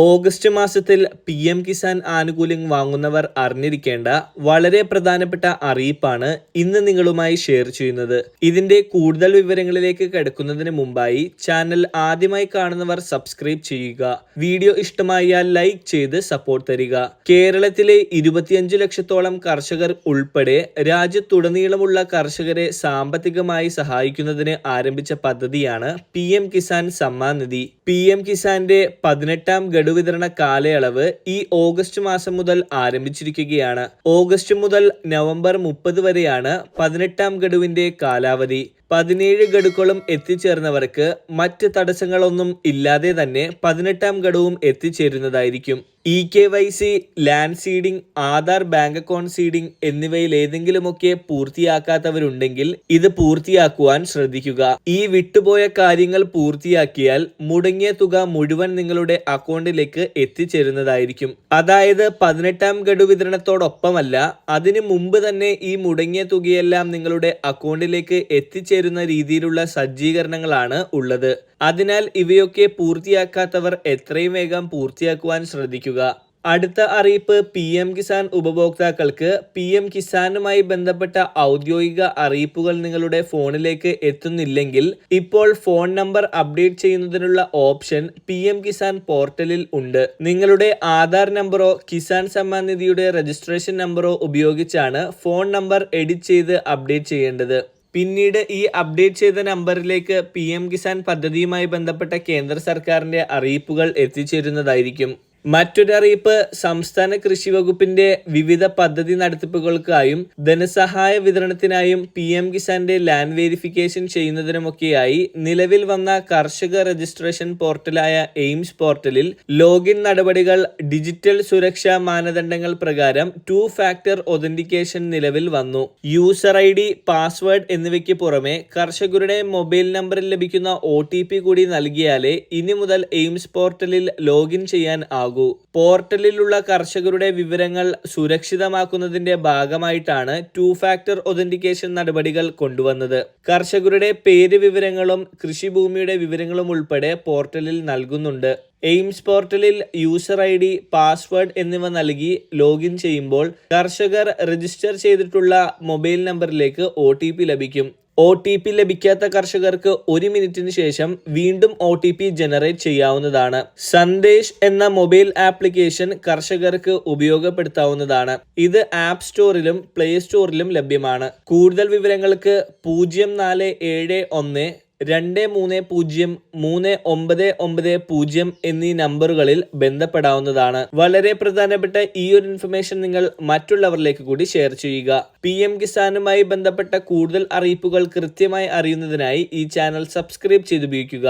August മാസത്തിൽ P M Kisan ആനുകൂല്യം വാങ്ങുന്നവർ അറിഞ്ഞിരിക്കേണ്ട വളരെ പ്രധാനപ്പെട്ട അറിയിപ്പാണ് ഇന്ന് നിങ്ങളുമായി ഷെയർ ചെയ്യുന്നത്. ഇതിന്റെ കൂടുതൽ വിവരങ്ങളിലേക്ക് കിടക്കുന്നതിന് മുമ്പായി ചാനൽ ആദ്യമായി കാണുന്നവർ സബ്സ്ക്രൈബ് ചെയ്യുക. വീഡിയോ ഇഷ്ടമായാൽ ലൈക്ക് ചെയ്ത് സപ്പോർട്ട് തരിക. കേരളത്തിലെ ഇരുപത്തിയഞ്ച് ലക്ഷത്തോളം കർഷകർ ഉൾപ്പെടെ രാജ്യത്തുടനീളമുള്ള കർഷകരെ സാമ്പത്തികമായി സഹായിക്കുന്നതിന് ആരംഭിച്ച പദ്ധതിയാണ് പി കിസാൻ സമ്മാൻ നിധി. പി കിസാന്റെ പതിനെട്ടാം ഗഡു വിതരണ കാലയളവ് ഈ ഓഗസ്റ്റ് മാസം മുതൽ ആരംഭിച്ചിരിക്കുകയാണ്. ഓഗസ്റ്റ് മുതൽ നവംബർ മുപ്പത് വരെയാണ് പതിനെട്ടാം ഗഡുവിന്റെ കാലാവധി. പതിനേഴ് ഗഡുക്കളും എത്തിച്ചേർന്നവർക്ക് മറ്റ് തടസ്സങ്ങളൊന്നും ഇല്ലാതെ തന്നെ പതിനെട്ടാം ഗഡുവും എത്തിച്ചേരുന്നതായിരിക്കും. E K Y C land seeding Aadhaar bank account seeding എന്നിവയിൽ ഏതെങ്കിലുമൊക്കെ പൂർത്തിയാക്കാത്തവരുണ്ടെങ്കിൽ ഇത് പൂർത്തിയാക്കുവാൻ ശ്രദ്ധിക്കുക. ഈ വിട്ടുപോയ കാര്യങ്ങൾ പൂർത്തിയാക്കിയാൽ മുടങ്ങിയ തുക മുഴുവൻ നിങ്ങളുടെ അക്കൗണ്ടിലേക്ക് എത്തിച്ചേരുന്നതായിരിക്കും. അതായത് പതിനെട്ടാം ഗഡു വിതരണത്തോടൊപ്പമല്ല അതിനു മുമ്പ് തന്നെ ഈ മുടങ്ങിയ തുകയെല്ലാം നിങ്ങളുടെ അക്കൗണ്ടിലേക്ക് എത്തിച്ചേരുന്ന രീതിയിലുള്ള സജ്ജീകരണങ്ങളാണ് ഉള്ളത്. അതിനാൽ ഇവയൊക്കെ പൂർത്തിയാക്കാത്തവർ എത്രയും വേഗം പൂർത്തിയാക്കുവാൻ ശ്രദ്ധിക്കുക. അടുത്ത അറിയിപ്പ് പി എം കിസാൻ ഉപഭോക്താക്കൾക്ക്. പി എം കിസാനുമായി ബന്ധപ്പെട്ട ഔദ്യോഗിക അറിയിപ്പുകൾ നിങ്ങളുടെ ഫോണിലേക്ക് എത്തുന്നില്ലെങ്കിൽ ഇപ്പോൾ ഫോൺ നമ്പർ അപ്ഡേറ്റ് ചെയ്യുന്നതിനുള്ള ഓപ്ഷൻ പി എം കിസാൻ പോർട്ടലിൽ ഉണ്ട്. നിങ്ങളുടെ ആധാർ നമ്പറോ കിസാൻ സമ്മാൻ നിധിയുടെ രജിസ്ട്രേഷൻ നമ്പറോ ഉപയോഗിച്ചാണ് ഫോൺ നമ്പർ എഡിറ്റ് ചെയ്ത് അപ്ഡേറ്റ് ചെയ്യേണ്ടത്. പിന്നീട് ഈ അപ്ഡേറ്റ് ചെയ്ത നമ്പറിലേക്ക് പി എം കിസാൻ പദ്ധതിയുമായി ബന്ധപ്പെട്ട കേന്ദ്ര സർക്കാരിന്റെ അറിയിപ്പുകൾ എത്തിച്ചേരുന്നതായിരിക്കും. മറ്റൊരറിയിപ്പ് സംസ്ഥാന കൃഷി വകുപ്പിന്റെ വിവിധ പദ്ധതി നടത്തിപ്പുകൾക്കായും ധനസഹായ വിതരണത്തിനായും പി എം കിസാന്റെ ലാൻഡ് വെരിഫിക്കേഷൻ ചെയ്യുന്നതിനുമൊക്കെയായി നിലവിൽ വന്ന കർഷക രജിസ്ട്രേഷൻ പോർട്ടലായ എയിംസ് പോർട്ടലിൽ ലോഗിൻ നടപടികൾ ഡിജിറ്റൽ സുരക്ഷാ മാനദണ്ഡങ്ങൾ പ്രകാരം ടു ഫാക്ടർ ഒതന്റിക്കേഷൻ നിലവിൽ വന്നു. യൂസർ ഐ ഡി പാസ്വേഡ് എന്നിവയ്ക്ക് പുറമെ കർഷകരുടെ മൊബൈൽ നമ്പറിൽ ലഭിക്കുന്ന ഒ കൂടി നൽകിയാലേ ഇനി മുതൽ എയിംസ് പോർട്ടലിൽ ലോഗിൻ ചെയ്യാൻ ആകൂ. പോർട്ടലിലുള്ള കർഷകരുടെ വിവരങ്ങൾ സുരക്ഷിതമാക്കുന്നതിന്റെ ഭാഗമായിട്ടാണ് ടു ഫാക്ടർ ഒതന്റിക്കേഷൻ നടപടികൾ കൊണ്ടുവന്നത്. കർഷകരുടെ പേര് വിവരങ്ങളും കൃഷിഭൂമിയുടെ വിവരങ്ങളും ഉൾപ്പെടെ പോർട്ടലിൽ നൽകുന്നുണ്ട്. എയിംസ് പോർട്ടലിൽ യൂസർ ഐ ഡി പാസ്വേഡ് എന്നിവ നൽകി ലോഗിൻ ചെയ്യുമ്പോൾ കർഷകർ രജിസ്റ്റർ ചെയ്തിട്ടുള്ള മൊബൈൽ നമ്പറിലേക്ക് ഒ ലഭിക്കും. ഒ ടി പി ലഭിക്കാത്ത കർഷകർക്ക് ഒരു മിനിറ്റിന് ശേഷം വീണ്ടും ഒ ടി പി ജനറേറ്റ് ചെയ്യാവുന്നതാണ്. സന്ദേശ് എന്ന മൊബൈൽ ആപ്ലിക്കേഷൻ കർഷകർക്ക് ഉപയോഗപ്പെടുത്താവുന്നതാണ്. ഇത് ആപ്പ് സ്റ്റോറിലും പ്ലേ സ്റ്റോറിലും ലഭ്യമാണ്. കൂടുതൽ വിവരങ്ങൾക്ക് പൂജ്യം നാല് ഏഴ് ഒന്ന് രണ്ട് മൂന്ന് പൂജ്യം മൂന്ന് ഒമ്പത് ഒമ്പത് പൂജ്യം എന്നീ നമ്പറുകളിൽ ബന്ധപ്പെടാവുന്നതാണ്. വളരെ പ്രധാനപ്പെട്ട ഈ ഒരു ഇൻഫർമേഷൻ നിങ്ങൾ മറ്റുള്ളവരിലേക്ക് കൂടി ഷെയർ ചെയ്യുക. പി എം കിസാനുമായി ബന്ധപ്പെട്ട കൂടുതൽ അറിയിപ്പുകൾ കൃത്യമായി അറിയുന്നതിനായി ഈ ചാനൽ സബ്സ്ക്രൈബ് ചെയ്തുപയോഗിക്കുക.